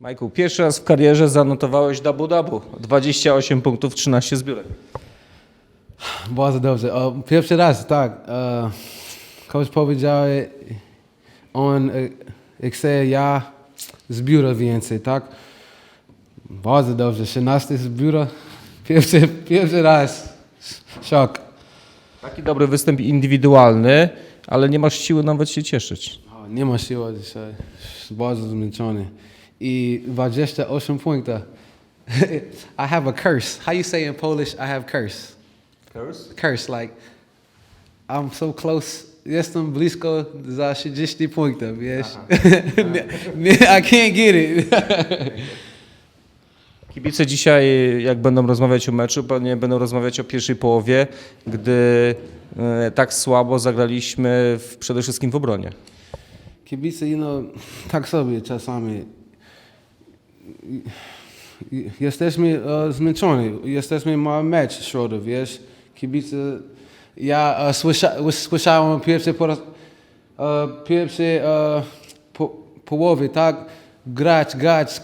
Majku, pierwszy raz w karierze zanotowałeś dabu-dabu. 28 punktów, 13 zbiórek. Bardzo dobrze. O, pierwszy raz, tak. E, coach powiedział, on e, chce ja z biura więcej, tak? Bardzo dobrze. 13 z biura. Pierwszy, pierwszy raz. Szok. Taki dobry występ indywidualny, ale nie masz siły nawet się cieszyć. O, nie ma siły dzisiaj. Bardzo zmęczony. I 28 punktów. I have a curse. How you say in Polish, I have curse? curse, like I'm so close. Jestem blisko za 30 punktów, wiesz? I can't get it. Kibice dzisiaj, jak będą rozmawiać o meczu, pewnie będą rozmawiać o pierwszej połowie, gdy e, tak słabo zagraliśmy w, przede wszystkim w obronie. Kibice, you know, tak sobie czasami. Jesteśmy e, zmęczeni, jesteśmy ma mecz środę, wiesz? Kibice, ja e, słysza, słyszałem pierwszy po e, pierwszy e, po, połowie, tak? Grać, grać,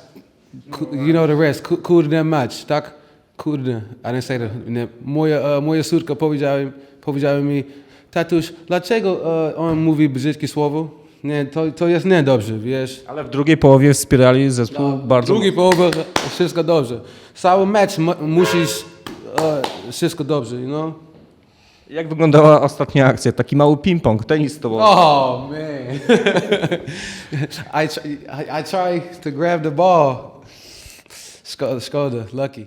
ku- you know the rest, ku- kurde mecz, tak? Kurde, I didn't say that. Moja, moja córka powiedziała, powiedziała mi, tatuś, dlaczego on mówi brzydkie słowo? Nie, to, to jest niedobrze, wiesz? Ale w drugiej połowie wspierali zespół bardzo Drugi połowa, wszystko dobrze. Cały mecz mu- musisz, e, wszystko dobrze, you know? Jak wyglądała ostatnia akcja? Taki mały ping-pong, tenis to było. Oh man, I, tr- I I try to grab the ball. Szko- Szkoda, lucky.